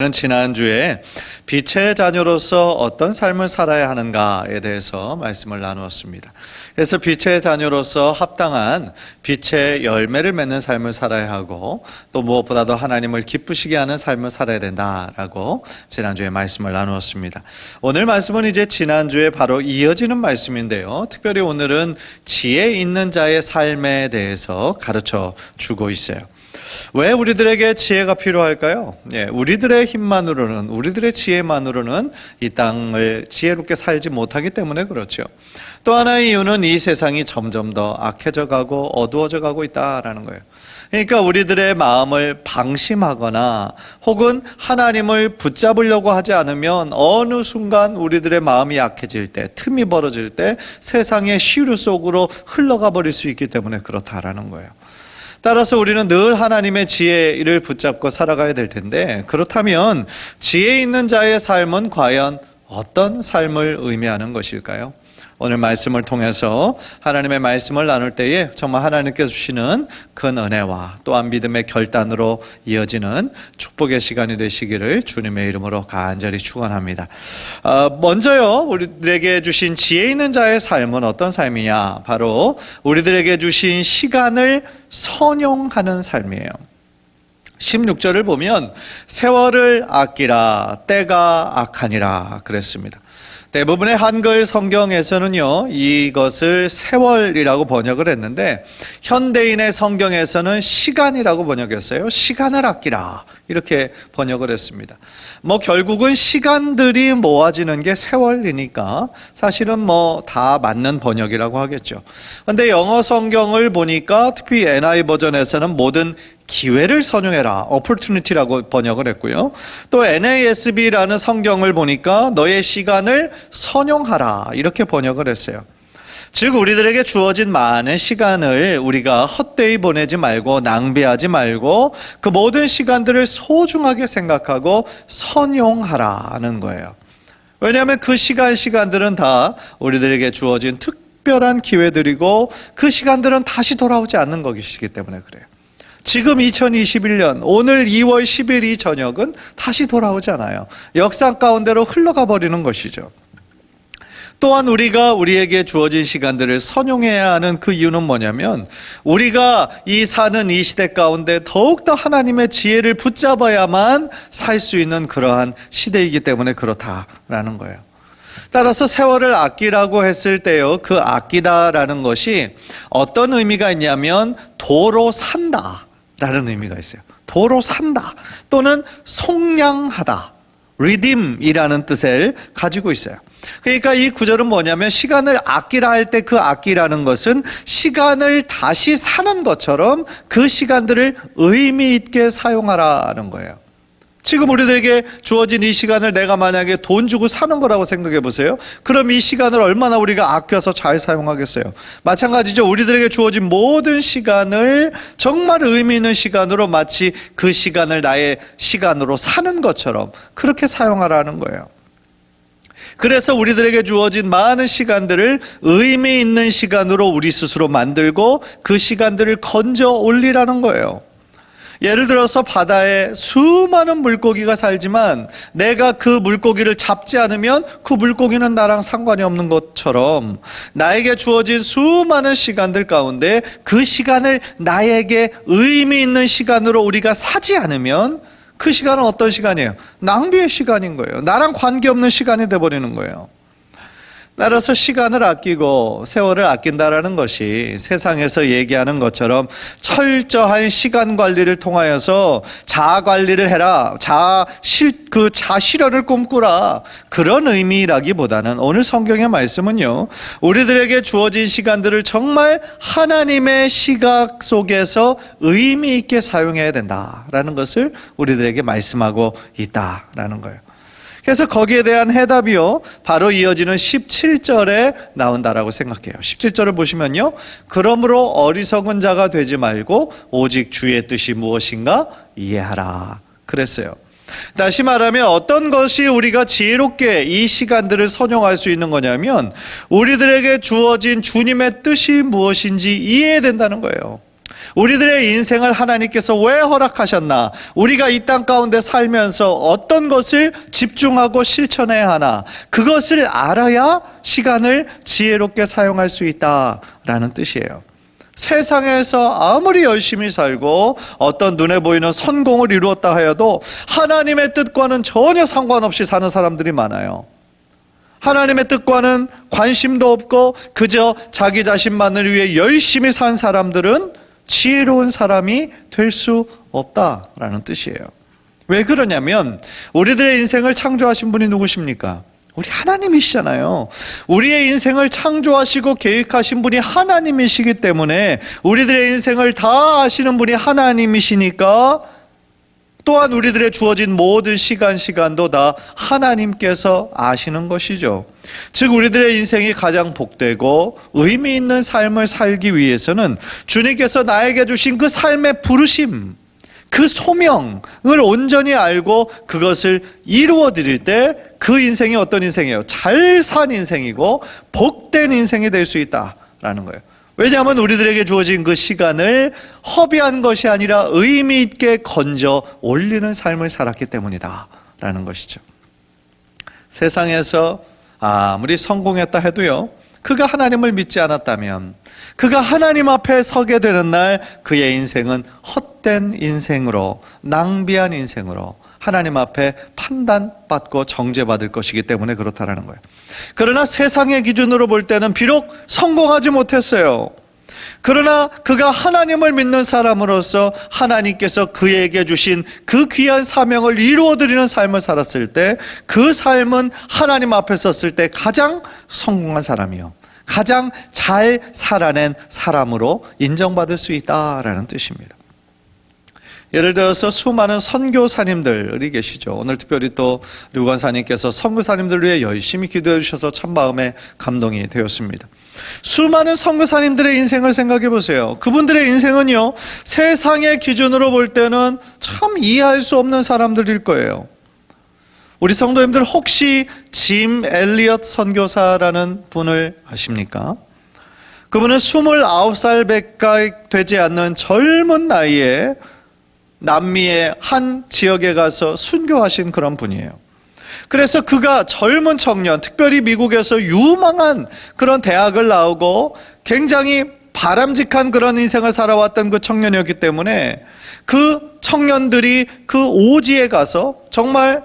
는 지난주에 빛의 자녀로서 어떤 삶을 살아야 하는가에 대해서 말씀을 나누었습니다. 그래서 빛의 자녀로서 합당한 빛의 열매를 맺는 삶을 살아야 하고 또 무엇보다도 하나님을 기쁘시게 하는 삶을 살아야 된다라고 지난주에 말씀을 나누었습니다. 오늘 말씀은 이제 지난주에 바로 이어지는 말씀인데요. 특별히 오늘은 지혜 있는 자의 삶에 대해서 가르쳐 주고 있어요. 왜 우리들에게 지혜가 필요할까요? 예, 우리들의 힘만으로는, 우리들의 지혜만으로는 이 땅을 지혜롭게 살지 못하기 때문에 그렇죠. 또 하나의 이유는 이 세상이 점점 더 악해져 가고 어두워져 가고 있다라는 거예요. 그러니까 우리들의 마음을 방심하거나 혹은 하나님을 붙잡으려고 하지 않으면 어느 순간 우리들의 마음이 약해질 때, 틈이 벌어질 때 세상의 시류 속으로 흘러가 버릴 수 있기 때문에 그렇다라는 거예요. 따라서 우리는 늘 하나님의 지혜를 붙잡고 살아가야 될 텐데 그렇다면 지혜 있는 자의 삶은 과연 어떤 삶을 의미하는 것일까요? 오늘 말씀을 통해서 하나님의 말씀을 나눌 때에 정말 하나님께서 주시는 큰 은혜와 또한 믿음의 결단으로 이어지는 축복의 시간이 되시기를 주님의 이름으로 간절히 축원합니다. 어, 먼저요 우리들에게 주신 지혜 있는 자의 삶은 어떤 삶이냐? 바로 우리들에게 주신 시간을 선용하는 삶이에요. 16절을 보면 세월을 아끼라 때가 악하니라 그랬습니다. 대부분의 한글 성경에서는요, 이것을 세월이라고 번역을 했는데, 현대인의 성경에서는 시간이라고 번역했어요. 시간을 아끼라. 이렇게 번역을 했습니다. 뭐, 결국은 시간들이 모아지는 게 세월이니까, 사실은 뭐, 다 맞는 번역이라고 하겠죠. 근데 영어 성경을 보니까, 특히 NI 버전에서는 모든 기회를 선용해라. opportunity라고 번역을 했고요. 또 NASB라는 성경을 보니까 너의 시간을 선용하라. 이렇게 번역을 했어요. 즉 우리들에게 주어진 많은 시간을 우리가 헛되이 보내지 말고 낭비하지 말고 그 모든 시간들을 소중하게 생각하고 선용하라는 거예요. 왜냐하면 그 시간 시간들은 다 우리들에게 주어진 특별한 기회들이고 그 시간들은 다시 돌아오지 않는 것이기 때문에 그래요. 지금 2021년 오늘 2월 10일 이 저녁은 다시 돌아오지 않아요. 역사 가운데로 흘러가 버리는 것이죠. 또한 우리가 우리에게 주어진 시간들을 선용해야 하는 그 이유는 뭐냐면 우리가 이 사는 이 시대 가운데 더욱더 하나님의 지혜를 붙잡아야만 살 수 있는 그러한 시대이기 때문에 그렇다라는 거예요. 따라서 세월을 아끼라고 했을 때요, 그 아끼다라는 것이 어떤 의미가 있냐면 도로 산다. 라는 의미가 있어요. 도로 산다. 또는 속량하다. redeem이라는 뜻을 가지고 있어요. 그러니까 이 구절은 뭐냐면 시간을 아끼라 할 때 그 아끼라는 것은 시간을 다시 사는 것처럼 그 시간들을 의미 있게 사용하라는 거예요. 지금 우리들에게 주어진 이 시간을 내가 만약에 돈 주고 사는 거라고 생각해 보세요. 그럼 이 시간을 얼마나 우리가 아껴서 잘 사용하겠어요. 마찬가지죠. 우리들에게 주어진 모든 시간을 정말 의미 있는 시간으로 마치 그 시간을 나의 시간으로 사는 것처럼 그렇게 사용하라는 거예요. 그래서 우리들에게 주어진 많은 시간들을 의미 있는 시간으로 우리 스스로 만들고 그 시간들을 건져 올리라는 거예요. 예를 들어서 바다에 수많은 물고기가 살지만 내가 그 물고기를 잡지 않으면 그 물고기는 나랑 상관이 없는 것처럼 나에게 주어진 수많은 시간들 가운데 그 시간을 나에게 의미 있는 시간으로 우리가 사지 않으면 그 시간은 어떤 시간이에요? 낭비의 시간인 거예요. 나랑 관계없는 시간이 돼버리는 거예요. 따라서 시간을 아끼고 세월을 아낀다라는 것이 세상에서 얘기하는 것처럼 철저한 시간 관리를 통하여서 자아 관리를 해라. 자아 실, 그 자실현을 꿈꾸라. 그런 의미라기보다는 오늘 성경의 말씀은요. 우리들에게 주어진 시간들을 정말 하나님의 시각 속에서 의미 있게 사용해야 된다라는 것을 우리들에게 말씀하고 있다라는 거예요. 그래서 거기에 대한 해답이요. 바로 이어지는 17절에 나온다라고 생각해요. 17절을 보시면요. 그러므로 어리석은 자가 되지 말고 오직 주의 뜻이 무엇인가 이해하라. 그랬어요. 다시 말하면 어떤 것이 우리가 지혜롭게 이 시간들을 선용할 수 있는 거냐면 우리들에게 주어진 주님의 뜻이 무엇인지 이해해야 된다는 거예요. 우리들의 인생을 하나님께서 왜 허락하셨나? 우리가 이 땅 가운데 살면서 어떤 것을 집중하고 실천해야 하나? 그것을 알아야 시간을 지혜롭게 사용할 수 있다라는 뜻이에요. 세상에서 아무리 열심히 살고 어떤 눈에 보이는 성공을 이루었다 하여도 하나님의 뜻과는 전혀 상관없이 사는 사람들이 많아요. 하나님의 뜻과는 관심도 없고 그저 자기 자신만을 위해 열심히 산 사람들은 지혜로운 사람이 될 수 없다라는 뜻이에요. 왜 그러냐면 우리들의 인생을 창조하신 분이 누구십니까? 우리 하나님이시잖아요. 우리의 인생을 창조하시고 계획하신 분이 하나님이시기 때문에 우리들의 인생을 다 아시는 분이 하나님이시니까 또한 우리들의 주어진 모든 시간 시간도 다 하나님께서 아시는 것이죠. 즉 우리들의 인생이 가장 복되고 의미 있는 삶을 살기 위해서는 주님께서 나에게 주신 그 삶의 부르심, 그 소명을 온전히 알고 그것을 이루어 드릴 때 그 인생이 어떤 인생이에요? 잘 산 인생이고 복된 인생이 될 수 있다라는 거예요. 왜냐하면 우리들에게 주어진 그 시간을 허비한 것이 아니라 의미 있게 건져 올리는 삶을 살았기 때문이다. 라는 것이죠. 세상에서 아무리 성공했다 해도요, 그가 하나님을 믿지 않았다면, 그가 하나님 앞에 서게 되는 날 그의 인생은 헛된 인생으로, 낭비한 인생으로 하나님 앞에 판단받고 정죄받을 것이기 때문에 그렇다라는 거예요. 그러나 세상의 기준으로 볼 때는 비록 성공하지 못했어요. 그러나 그가 하나님을 믿는 사람으로서 하나님께서 그에게 주신 그 귀한 사명을 이루어 드리는 삶을 살았을 때 그 삶은 하나님 앞에 섰을 때 가장 성공한 사람이요. 가장 잘 살아낸 사람으로 인정받을 수 있다라는 뜻입니다. 예를 들어서 수많은 선교사님들이 계시죠. 오늘 특별히 또 류관사님께서 선교사님들 위해 열심히 기도해 주셔서 참 마음에 감동이 되었습니다. 수많은 선교사님들의 인생을 생각해 보세요. 그분들의 인생은요, 세상의 기준으로 볼 때는 참 이해할 수 없는 사람들일 거예요. 우리 성도님들 혹시 짐 엘리엇 선교사라는 분을 아십니까? 그분은 29살 밖에 되지 않는 젊은 나이에 남미의 한 지역에 가서 순교하신 그런 분이에요. 그래서 그가 젊은 청년, 특별히 미국에서 유망한 그런 대학을 나오고 굉장히 바람직한 그런 인생을 살아왔던 그 청년이었기 때문에 그 청년들이 그 오지에 가서 정말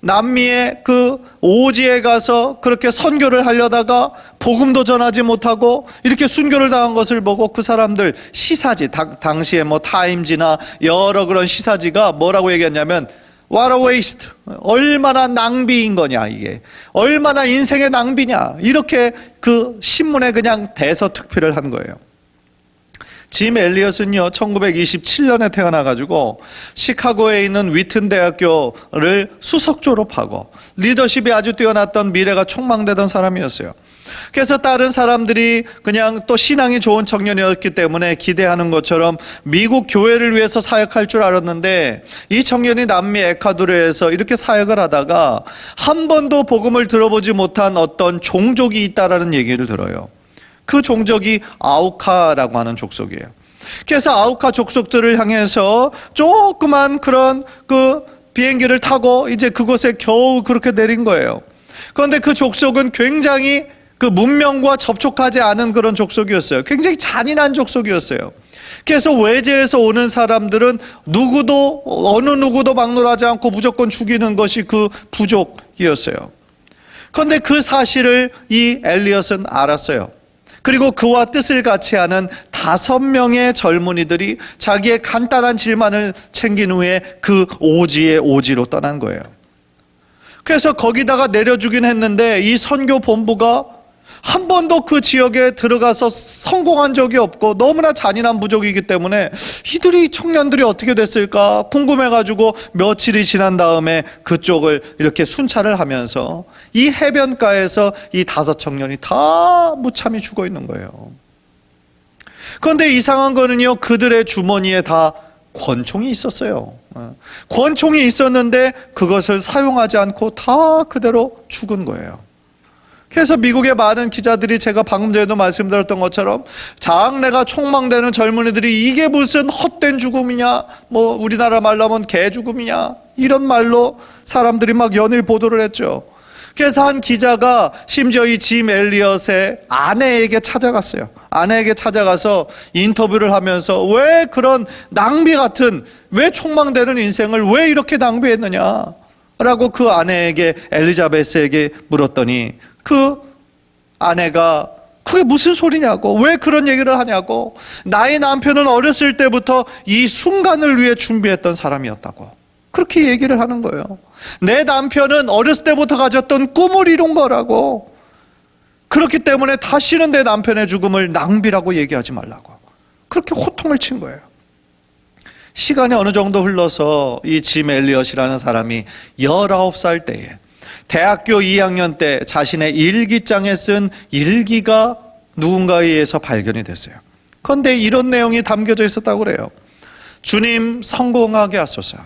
남미의 그 오지에 가서 그렇게 선교를 하려다가 복음도 전하지 못하고 이렇게 순교를 당한 것을 보고 그 사람들 시사지 당, 당시에 뭐 타임지나 여러 그런 시사지가 뭐라고 얘기했냐면 What a waste. 얼마나 낭비인 거냐, 이게. 얼마나 인생의 낭비냐. 이렇게 그 신문에 그냥 대서특필을 한 거예요. 짐 엘리엇은요, 1927년에 태어나가지고 시카고에 있는 위튼 대학교를 수석 졸업하고 리더십이 아주 뛰어났던 미래가 촉망되던 사람이었어요. 그래서 다른 사람들이 그냥 또 신앙이 좋은 청년이었기 때문에 기대하는 것처럼 미국 교회를 위해서 사역할 줄 알았는데 이 청년이 남미 에콰도르에서 이렇게 사역을 하다가 한 번도 복음을 들어보지 못한 어떤 종족이 있다라는 얘기를 들어요. 그 종족이 아우카라고 하는 족속이에요. 그래서 아우카 족속들을 향해서 조그만 그런 그 비행기를 타고 이제 그곳에 겨우 그렇게 내린 거예요. 그런데 그 족속은 굉장히 그 문명과 접촉하지 않은 그런 족속이었어요. 굉장히 잔인한 족속이었어요. 그래서 외제에서 오는 사람들은 누구도 어느 누구도 막론하지 않고 무조건 죽이는 것이 그 부족이었어요. 그런데 그 사실을 이 엘리엇은 알았어요. 그리고 그와 뜻을 같이 하는 다섯 명의 젊은이들이 자기의 간단한 질만을 챙긴 후에 그 오지의 오지로 떠난 거예요. 그래서 거기다가 내려주긴 했는데 이 선교 본부가 한 번도 그 지역에 들어가서 성공한 적이 없고 너무나 잔인한 부족이기 때문에 이들이 청년들이 어떻게 됐을까 궁금해가지고 며칠이 지난 다음에 그쪽을 이렇게 순찰을 하면서 이 해변가에서 이 다섯 청년이 다 무참히 죽어 있는 거예요. 그런데 이상한 거는요, 그들의 주머니에 다 권총이 있었어요. 어. 권총이 있었는데 그것을 사용하지 않고 다 그대로 죽은 거예요. 그래서 미국의 많은 기자들이 제가 방금 전에도 말씀드렸던 것처럼 장래가 촉망되는 젊은이들이 이게 무슨 헛된 죽음이냐, 뭐 우리나라 말로 하면 개 죽음이냐, 이런 말로 사람들이 막 연일 보도를 했죠. 그래서 한 기자가 심지어 이 짐 엘리엇의 아내에게 찾아갔어요. 아내에게 찾아가서 인터뷰를 하면서 왜 그런 낭비 같은, 왜 촉망되는 인생을 왜 이렇게 낭비했느냐. 라고 그 아내에게 엘리자베스에게 물었더니 그 아내가 그게 무슨 소리냐고 왜 그런 얘기를 하냐고 나의 남편은 어렸을 때부터 이 순간을 위해 준비했던 사람이었다고 그렇게 얘기를 하는 거예요. 내 남편은 어렸을 때부터 가졌던 꿈을 이룬 거라고 그렇기 때문에 다시는 내 남편의 죽음을 낭비라고 얘기하지 말라고 그렇게 호통을 친 거예요. 시간이 어느 정도 흘러서 이 짐 엘리엇이라는 사람이 19살 때에 대학교 2학년 때 자신의 일기장에 쓴 일기가 누군가에 의해서 발견이 됐어요. 그런데 이런 내용이 담겨져 있었다고 그래요. 주님 성공하게 하소서.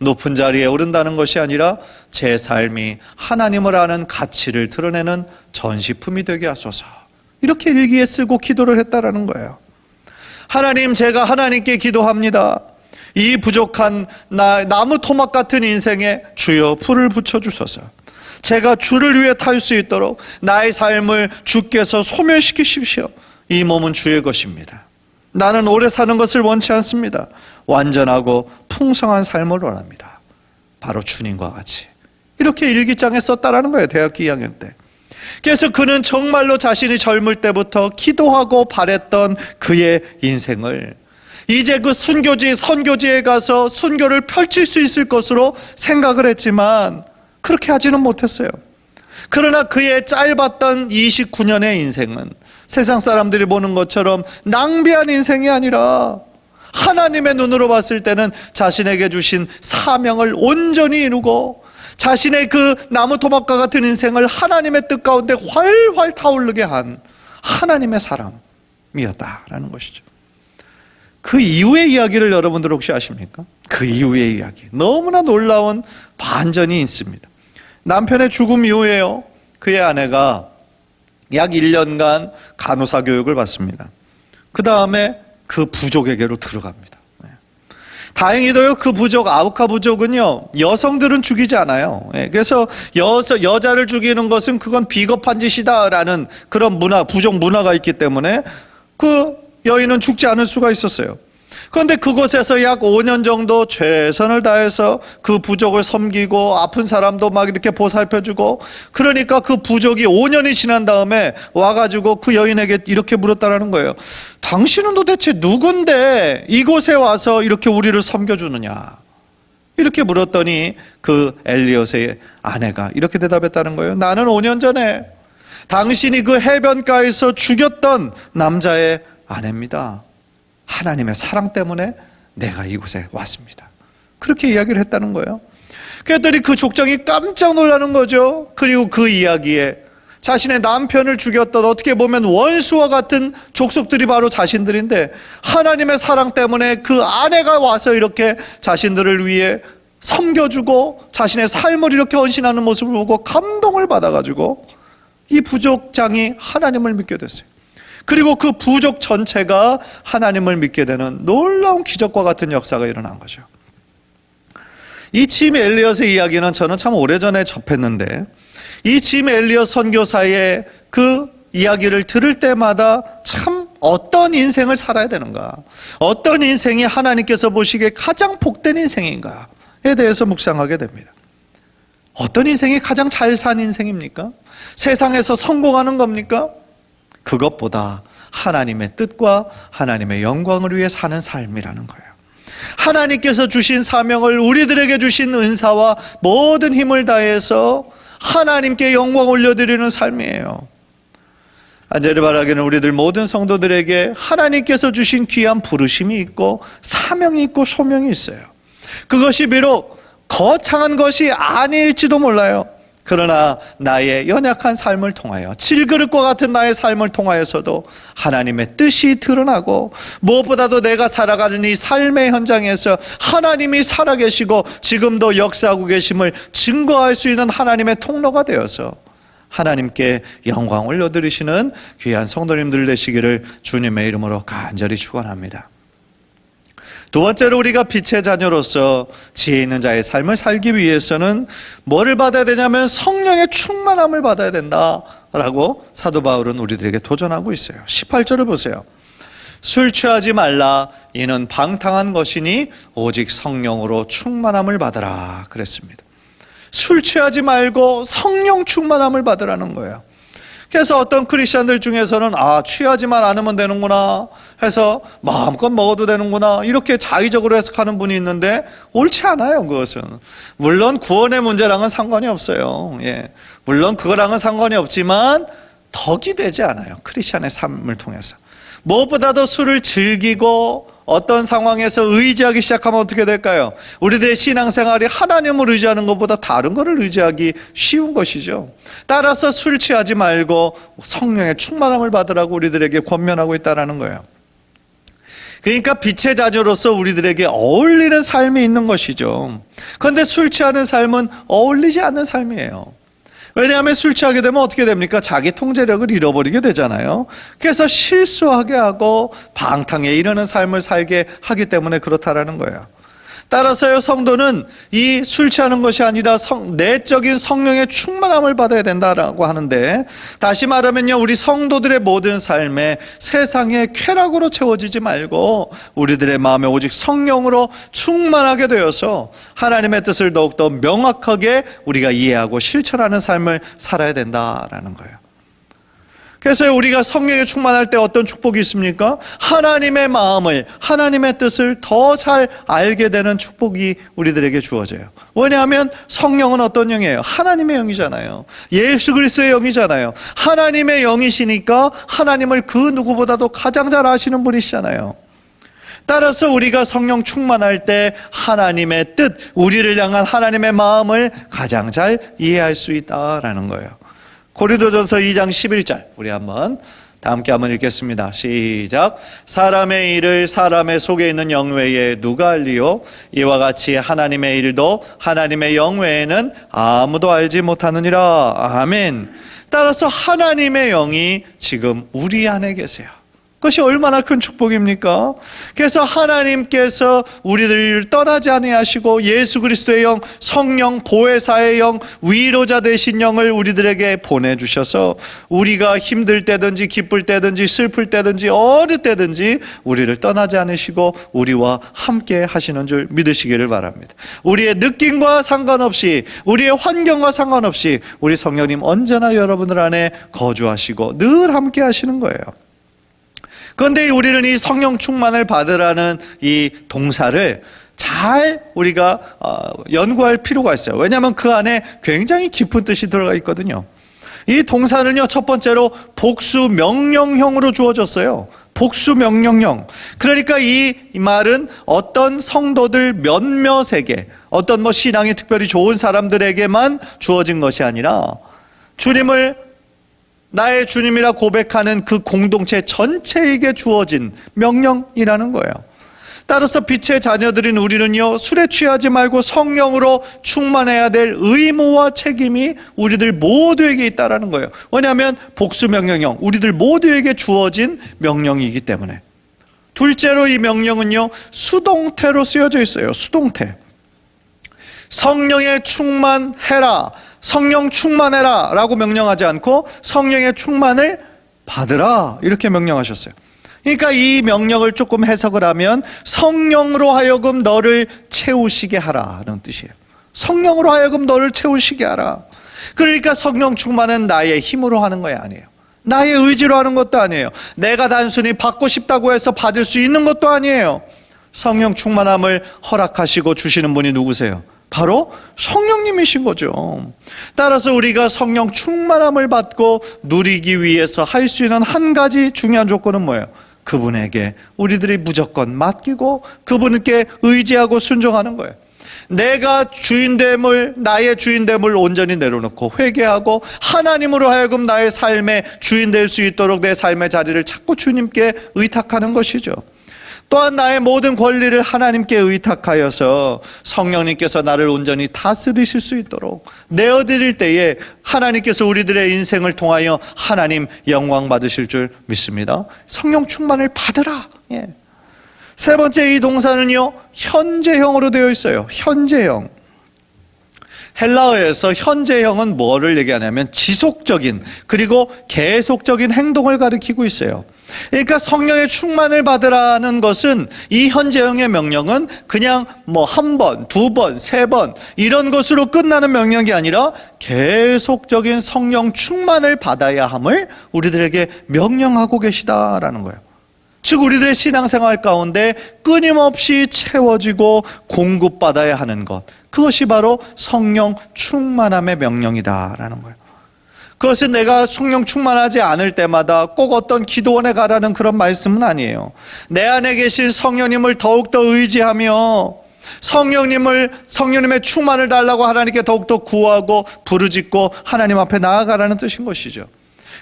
높은 자리에 오른다는 것이 아니라 제 삶이 하나님을 아는 가치를 드러내는 전시품이 되게 하소서. 이렇게 일기에 쓰고 기도를 했다라는 거예요. 하나님, 제가 하나님께 기도합니다. 이 부족한 나, 나무 토막 같은 인생에 주여 불을 붙여주소서. 제가 주를 위해 탈 수 있도록 나의 삶을 주께서 소멸시키십시오. 이 몸은 주의 것입니다. 나는 오래 사는 것을 원치 않습니다. 완전하고 풍성한 삶을 원합니다. 바로 주님과 같이. 이렇게 일기장에 썼다라는 거예요. 대학교 2학년 때. 그래서 그는 정말로 자신이 젊을 때부터 기도하고 바랬던 그의 인생을 이제 그 순교지, 선교지에 가서 순교를 펼칠 수 있을 것으로 생각을 했지만 그렇게 하지는 못했어요. 그러나 그의 짧았던 29년의 인생은 세상 사람들이 보는 것처럼 낭비한 인생이 아니라 하나님의 눈으로 봤을 때는 자신에게 주신 사명을 온전히 이루고 자신의 그 나무 토막과 같은 인생을 하나님의 뜻 가운데 활활 타오르게 한 하나님의 사람이었다라는 것이죠. 그 이후의 이야기를 여러분들 혹시 아십니까? 그 이후의 이야기. 너무나 놀라운 반전이 있습니다. 남편의 죽음 이후에요. 그의 아내가 약 1년간 간호사 교육을 받습니다. 그 다음에 그 부족에게로 들어갑니다. 네. 다행히도요, 그 부족, 아우카 부족은요, 여성들은 죽이지 않아요. 예, 그래서 여, 여자를 죽이는 것은 그건 비겁한 짓이다라는 그런 문화, 부족 문화가 있기 때문에 그 여인은 죽지 않을 수가 있었어요. 그런데 그곳에서 약 5년 정도 최선을 다해서 그 부족을 섬기고 아픈 사람도 막 이렇게 보살펴주고 그러니까 그 부족이 5년이 지난 다음에 와가지고 그 여인에게 이렇게 물었다라는 거예요. 당신은 도대체 누군데 이곳에 와서 이렇게 우리를 섬겨주느냐? 이렇게 물었더니 그 엘리엇의 아내가 이렇게 대답했다는 거예요. 나는 5년 전에 당신이 그 해변가에서 죽였던 남자의 아내입니다. 하나님의 사랑 때문에 내가 이곳에 왔습니다. 그렇게 이야기를 했다는 거예요. 그랬더니 그 족장이 깜짝 놀라는 거죠. 그리고 그 이야기에 자신의 남편을 죽였던 어떻게 보면 원수와 같은 족속들이 바로 자신들인데 하나님의 사랑 때문에 그 아내가 와서 이렇게 자신들을 위해 섬겨주고 자신의 삶을 이렇게 헌신하는 모습을 보고 감동을 받아가지고 이 부족장이 하나님을 믿게 됐어요. 그리고 그 부족 전체가 하나님을 믿게 되는 놀라운 기적과 같은 역사가 일어난 거죠. 이짐 엘리엇의 이야기는 저는 참 오래전에 접했는데 이짐 엘리엇 선교사의 그 이야기를 들을 때마다 참 어떤 인생을 살아야 되는가? 어떤 인생이 하나님께서 보시기에 가장 복된 인생인가에 대해서 묵상하게 됩니다. 어떤 인생이 가장 잘 산 인생입니까? 세상에서 성공하는 겁니까? 그것보다 하나님의 뜻과 하나님의 영광을 위해 사는 삶이라는 거예요. 하나님께서 주신 사명을 우리들에게 주신 은사와 모든 힘을 다해서 하나님께 영광 올려드리는 삶이에요. 안젤이 바라기는 우리들 모든 성도들에게 하나님께서 주신 귀한 부르심이 있고 사명이 있고 소명이 있어요. 그것이 비록 거창한 것이 아닐지도 몰라요. 그러나 나의 연약한 삶을 통하여 질그릇과 같은 나의 삶을 통하여서도 하나님의 뜻이 드러나고 무엇보다도 내가 살아가는 이 삶의 현장에서 하나님이 살아계시고 지금도 역사하고 계심을 증거할 수 있는 하나님의 통로가 되어서 하나님께 영광 올려드리시는 귀한 성도님들 되시기를 주님의 이름으로 간절히 축원합니다. 두 번째로 우리가 빛의 자녀로서 지혜 있는 자의 삶을 살기 위해서는 뭐를 받아야 되냐면 성령의 충만함을 받아야 된다라고 사도 바울은 우리들에게 도전하고 있어요. 18절을 보세요. 술 취하지 말라 이는 방탕한 것이니 오직 성령으로 충만함을 받으라 그랬습니다. 술 취하지 말고 성령 충만함을 받으라는 거예요. 그래서 어떤 크리스천들 중에서는 아 취하지만 않으면 되는구나 해서 마음껏 먹어도 되는구나 이렇게 자의적으로 해석하는 분이 있는데 옳지 않아요 그것은 물론 구원의 문제랑은 상관이 없어요 예 물론 그거랑은 상관이 없지만 덕이 되지 않아요 크리스천의 삶을 통해서 무엇보다도 술을 즐기고 어떤 상황에서 의지하기 시작하면 어떻게 될까요? 우리들의 신앙생활이 하나님을 의지하는 것보다 다른 것을 의지하기 쉬운 것이죠. 따라서 술 취하지 말고 성령의 충만함을 받으라고 우리들에게 권면하고 있다는 거예요. 그러니까 빛의 자녀로서 우리들에게 어울리는 삶이 있는 것이죠. 그런데 술 취하는 삶은 어울리지 않는 삶이에요. 왜냐하면 술 취하게 되면 어떻게 됩니까? 자기 통제력을 잃어버리게 되잖아요. 그래서 실수하게 하고 방탕에 이르는 삶을 살게 하기 때문에 그렇다라는 거예요. 따라서요, 성도는 이 술 취하는 것이 아니라 성, 내적인 성령의 충만함을 받아야 된다라고 하는데, 다시 말하면요, 우리 성도들의 모든 삶에 세상의 쾌락으로 채워지지 말고, 우리들의 마음에 오직 성령으로 충만하게 되어서 하나님의 뜻을 더욱더 명확하게 우리가 이해하고 실천하는 삶을 살아야 된다라는 거예요. 그래서 우리가 성령에 충만할 때 어떤 축복이 있습니까? 하나님의 마음을, 하나님의 뜻을 더 잘 알게 되는 축복이 우리들에게 주어져요. 왜냐하면 성령은 어떤 영이에요? 하나님의 영이잖아요. 예수 그리스도의 영이잖아요. 하나님의 영이시니까 하나님을 그 누구보다도 가장 잘 아시는 분이시잖아요. 따라서 우리가 성령 충만할 때 하나님의 뜻, 우리를 향한 하나님의 마음을 가장 잘 이해할 수 있다라는 거예요. 고린도전서 2장 11절 우리 한번 다 함께 한번 읽겠습니다. 시작. 사람의 일을 사람의 속에 있는 영 외에 누가 알리요? 이와 같이 하나님의 일도 하나님의 영 외에는 아무도 알지 못하느니라. 아멘. 따라서 하나님의 영이 지금 우리 안에 계세요. 그것이 얼마나 큰 축복입니까? 그래서 하나님께서 우리들을 떠나지 아니하시고 예수 그리스도의 영, 성령, 보혜사의 영, 위로자 되신 영을 우리들에게 보내 주셔서 우리가 힘들 때든지 기쁠 때든지 슬플 때든지 어느 때든지 우리를 떠나지 않으시고 우리와 함께 하시는 줄 믿으시기를 바랍니다. 우리의 느낌과 상관없이 우리의 환경과 상관없이 우리 성령님 언제나 여러분들 안에 거주하시고 늘 함께 하시는 거예요. 그런데 우리는 이 성령 충만을 받으라는 이 동사를 잘 우리가 어, 연구할 필요가 있어요. 왜냐하면 그 안에 굉장히 깊은 뜻이 들어가 있거든요. 이 동사는요, 첫 번째로 복수 명령형으로 주어졌어요. 복수 명령형. 그러니까 이 말은 어떤 성도들 몇몇에게, 어떤 뭐 신앙이 특별히 좋은 사람들에게만 주어진 것이 아니라 주님을 나의 주님이라 고백하는 그 공동체 전체에게 주어진 명령이라는 거예요. 따라서 빛의 자녀들인 우리는요, 술에 취하지 말고 성령으로 충만해야 될 의무와 책임이 우리들 모두에게 있다라는 거예요. 왜냐하면 복수 명령형, 우리들 모두에게 주어진 명령이기 때문에. 둘째로 이 명령은요, 수동태로 쓰여져 있어요. 수동태. 성령에 충만해라. 성령 충만해라 라고 명령하지 않고 성령의 충만을 받으라 이렇게 명령하셨어요. 그러니까 이 명령을 조금 해석을 하면 성령으로 하여금 너를 채우시게 하라는 뜻이에요. 성령으로 하여금 너를 채우시게 하라. 그러니까 성령 충만은 나의 힘으로 하는 거야 아니에요. 나의 의지로 하는 것도 아니에요. 내가 단순히 받고 싶다고 해서 받을 수 있는 것도 아니에요. 성령 충만함을 허락하시고 주시는 분이 누구세요? 바로 성령님이신 거죠. 따라서 우리가 성령 충만함을 받고 누리기 위해서 할 수 있는 한 가지 중요한 조건은 뭐예요? 그분에게 우리들이 무조건 맡기고 그분께 의지하고 순종하는 거예요. 내가 주인됨을 나의 주인됨을 온전히 내려놓고 회개하고 하나님으로 하여금 나의 삶의 주인 될 수 있도록 내 삶의 자리를 자꾸 주님께 의탁하는 것이죠. 또한 나의 모든 권리를 하나님께 의탁하여서 성령님께서 나를 온전히 다스리실 수 있도록 내어드릴 때에 하나님께서 우리들의 인생을 통하여 하나님 영광 받으실 줄 믿습니다. 성령 충만을 받으라. 예. 세 번째 이 동사는요, 현재형으로 되어 있어요. 현재형. 헬라어에서 현재형은 뭐를 얘기하냐면 지속적인 그리고 계속적인 행동을 가리키고 있어요. 그러니까 성령의 충만을 받으라는 것은 이 현재형의 명령은 그냥 뭐 한 번, 두 번, 세 번 이런 것으로 끝나는 명령이 아니라 계속적인 성령 충만을 받아야 함을 우리들에게 명령하고 계시다라는 거예요. 즉 우리들의 신앙생활 가운데 끊임없이 채워지고 공급받아야 하는 것 그것이 바로 성령 충만함의 명령이다라는 거예요. 그것은 내가 성령 충만하지 않을 때마다 꼭 어떤 기도원에 가라는 그런 말씀은 아니에요. 내 안에 계신 성령님을 더욱더 의지하며 성령님을 성령님의 충만을 달라고 하나님께 더욱더 구하고 부르짖고 하나님 앞에 나아가라는 뜻인 것이죠.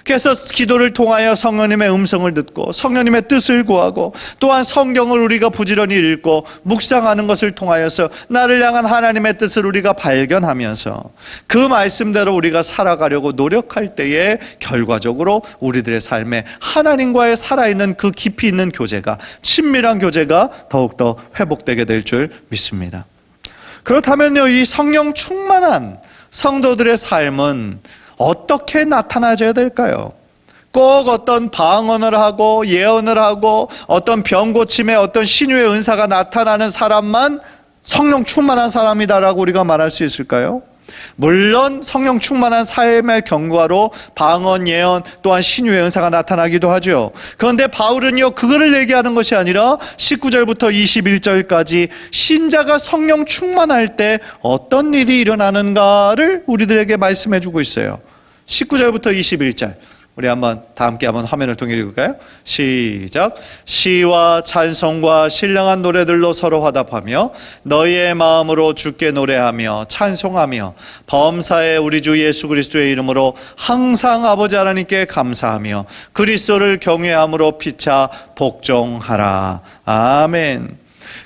그래서 기도를 통하여 성령님의 음성을 듣고 성령님의 뜻을 구하고 또한 성경을 우리가 부지런히 읽고 묵상하는 것을 통하여서 나를 향한 하나님의 뜻을 우리가 발견하면서 그 말씀대로 우리가 살아가려고 노력할 때에 결과적으로 우리들의 삶에 하나님과의 살아있는 그 깊이 있는 교제가 친밀한 교제가 더욱더 회복되게 될 줄 믿습니다. 그렇다면요, 이 성령 충만한 성도들의 삶은 어떻게 나타나줘야 될까요? 꼭 어떤 방언을 하고 예언을 하고 어떤 병 고침의 어떤 신유의 은사가 나타나는 사람만 성령 충만한 사람이다라고 우리가 말할 수 있을까요? 물론 성령 충만한 삶의 경과로 방언, 예언 또한 신유의 은사가 나타나기도 하죠. 그런데 바울은요, 그거를 얘기하는 것이 아니라 19절부터 21절까지 신자가 성령 충만할 때 어떤 일이 일어나는가를 우리들에게 말씀해 주고 있어요. 19절부터 21절. 우리 한번 다 함께 한번 화면을 통해 읽을까요? 시작. 시와 찬송과 신령한 노래들로 서로 화답하며 너희의 마음으로 주께 노래하며 찬송하며 범사에 우리 주 예수 그리스도의 이름으로 항상 아버지 하나님께 감사하며 그리스도를 경외함으로 피차 복종하라. 아멘.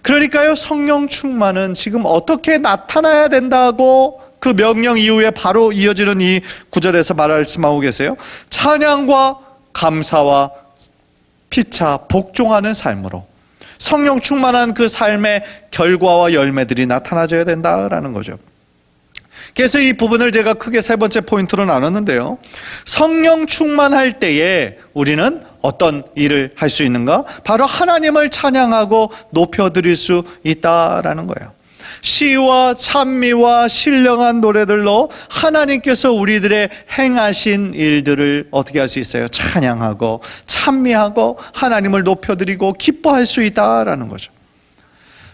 그러니까요, 성령 충만은 지금 어떻게 나타나야 된다고 그 명령 이후에 바로 이어지는 이 구절에서 말씀하고 계세요. 찬양과 감사와 피차 복종하는 삶으로 성령 충만한 그 삶의 결과와 열매들이 나타나줘야 된다라는 거죠. 그래서 이 부분을 제가 크게 세 번째 포인트로 나눴는데요. 성령 충만할 때에 우리는 어떤 일을 할 수 있는가? 바로 하나님을 찬양하고 높여드릴 수 있다라는 거예요. 시와 찬미와 신령한 노래들로 하나님께서 우리들의 행하신 일들을 어떻게 할 수 있어요? 찬양하고 찬미하고 하나님을 높여드리고 기뻐할 수 있다라는 거죠.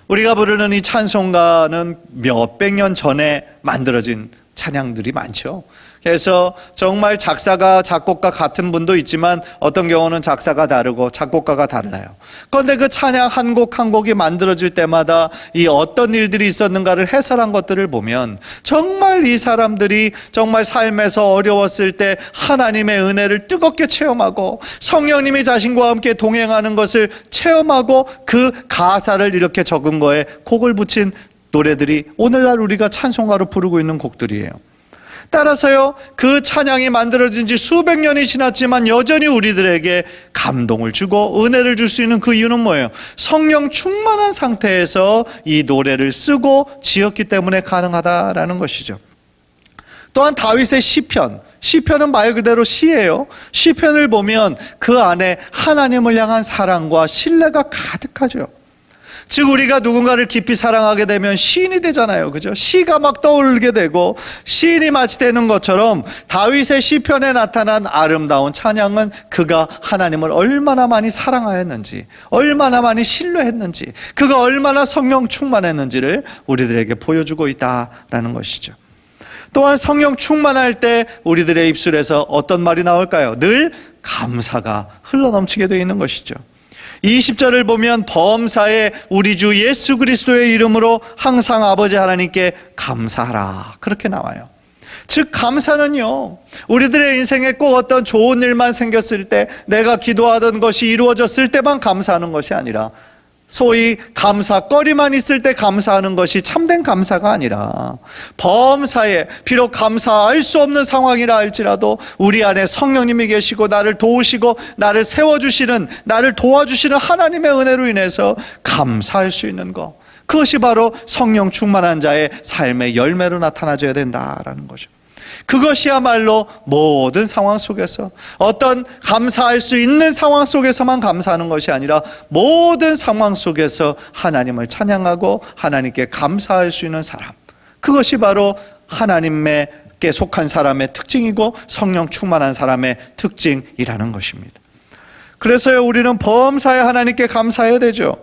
우리가 부르는 이 찬송가는 몇백 년 전에 만들어진 찬양들이 많죠. 그래서 정말 작사가 작곡가 같은 분도 있지만 어떤 경우는 작사가 다르고 작곡가가 달라요. 그런데 그 찬양 한 곡 한 곡이 만들어질 때마다 이 어떤 일들이 있었는가를 해설한 것들을 보면 정말 이 사람들이 정말 삶에서 어려웠을 때 하나님의 은혜를 뜨겁게 체험하고 성령님이 자신과 함께 동행하는 것을 체험하고 그 가사를 이렇게 적은 거에 곡을 붙인 노래들이 오늘날 우리가 찬송가로 부르고 있는 곡들이에요. 따라서요, 그 찬양이 만들어진 지 수백 년이 지났지만 여전히 우리들에게 감동을 주고 은혜를 줄 수 있는 그 이유는 뭐예요? 성령 충만한 상태에서 이 노래를 쓰고 지었기 때문에 가능하다라는 것이죠. 또한 다윗의 시편, 시편은 말 그대로 시예요. 시편을 보면 그 안에 하나님을 향한 사랑과 신뢰가 가득하죠. 즉 우리가 누군가를 깊이 사랑하게 되면 시인이 되잖아요. 그죠? 시가 막 떠오르게 되고 시인이 마치 되는 것처럼 다윗의 시편에 나타난 아름다운 찬양은 그가 하나님을 얼마나 많이 사랑하였는지, 얼마나 많이 신뢰했는지, 그가 얼마나 성령 충만했는지를 우리들에게 보여주고 있다라는 것이죠. 또한 성령 충만할 때 우리들의 입술에서 어떤 말이 나올까요? 늘 감사가 흘러넘치게 되어 있는 것이죠. 20절을 보면 범사에 우리 주 예수 그리스도의 이름으로 항상 아버지 하나님께 감사하라. 그렇게 나와요. 즉, 감사는요, 우리들의 인생에 꼭 어떤 좋은 일만 생겼을 때, 내가 기도하던 것이 이루어졌을 때만 감사하는 것이 아니라, 소위 감사거리만 있을 때 감사하는 것이 참된 감사가 아니라 범사에 비록 감사할 수 없는 상황이라 할지라도 우리 안에 성령님이 계시고 나를 도우시고 나를 세워주시는 나를 도와주시는 하나님의 은혜로 인해서 감사할 수 있는 것 그것이 바로 성령 충만한 자의 삶의 열매로 나타나줘야 된다라는 거죠. 그것이야말로 모든 상황 속에서 어떤 감사할 수 있는 상황 속에서만 감사하는 것이 아니라 모든 상황 속에서 하나님을 찬양하고 하나님께 감사할 수 있는 사람. 그것이 바로 하나님께 속한 사람의 특징이고 성령 충만한 사람의 특징이라는 것입니다. 그래서요, 우리는 범사에 하나님께 감사해야 되죠.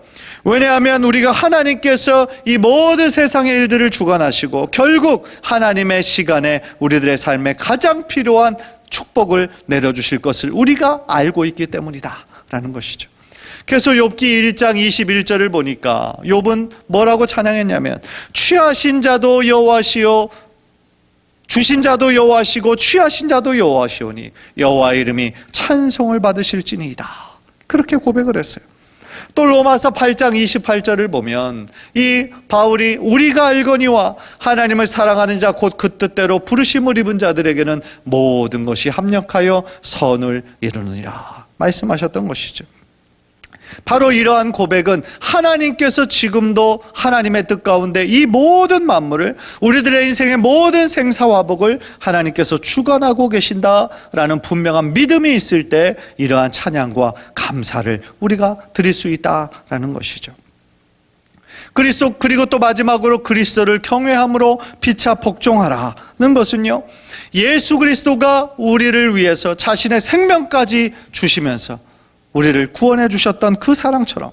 왜냐하면 우리가 하나님께서 이 모든 세상의 일들을 주관하시고 결국 하나님의 시간에 우리들의 삶에 가장 필요한 축복을 내려주실 것을 우리가 알고 있기 때문이다 라는 것이죠. 그래서 욥기 1장 21절을 보니까 욥은 뭐라고 찬양했냐면 취하신 자도 여호와시요 주신 자도 여호와시고 취하신 자도 여호와시오니 여호와의 이름이 찬송을 받으실지니이다. 그렇게 고백을 했어요. 또 로마서 8장 28절을 보면 이 바울이 우리가 알거니와 하나님을 사랑하는 자 곧 그 뜻대로 부르심을 입은 자들에게는 모든 것이 합력하여 선을 이루느니라 말씀하셨던 것이죠. 바로 이러한 고백은 하나님께서 지금도 하나님의 뜻 가운데 이 모든 만물을 우리들의 인생의 모든 생사화복을 하나님께서 주관하고 계신다라는 분명한 믿음이 있을 때 이러한 찬양과 감사를 우리가 드릴 수 있다라는 것이죠. 그리스도 그리고 또 마지막으로 그리스도를 경외함으로 피차 복종하라는 것은요. 예수 그리스도가 우리를 위해서 자신의 생명까지 주시면서 우리를 구원해 주셨던 그 사랑처럼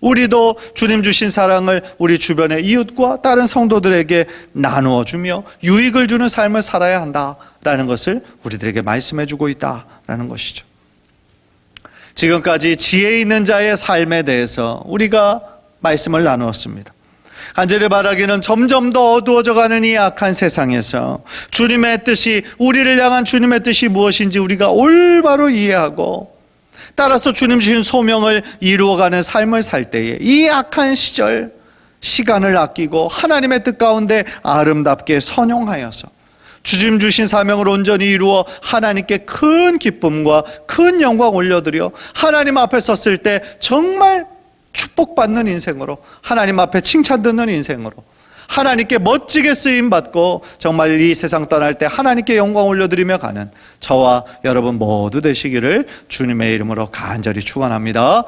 우리도 주님 주신 사랑을 우리 주변의 이웃과 다른 성도들에게 나누어 주며 유익을 주는 삶을 살아야 한다라는 것을 우리들에게 말씀해 주고 있다라는 것이죠. 지금까지 지혜 있는 자의 삶에 대해서 우리가 말씀을 나누었습니다. 간절히 바라기는 점점 더 어두워져 가는 이 악한 세상에서 주님의 뜻이 우리를 향한 주님의 뜻이 무엇인지 우리가 올바로 이해하고 따라서 주님 주신 소명을 이루어가는 삶을 살 때에 이 악한 시절 시간을 아끼고 하나님의 뜻 가운데 아름답게 선용하여서 주님 주신 사명을 온전히 이루어 하나님께 큰 기쁨과 큰 영광 올려드려 하나님 앞에 섰을 때 정말 축복받는 인생으로 하나님 앞에 칭찬 듣는 인생으로 하나님께 멋지게 쓰임 받고 정말 이 세상 떠날 때 하나님께 영광 올려드리며 가는 저와 여러분 모두 되시기를 주님의 이름으로 간절히 축원합니다.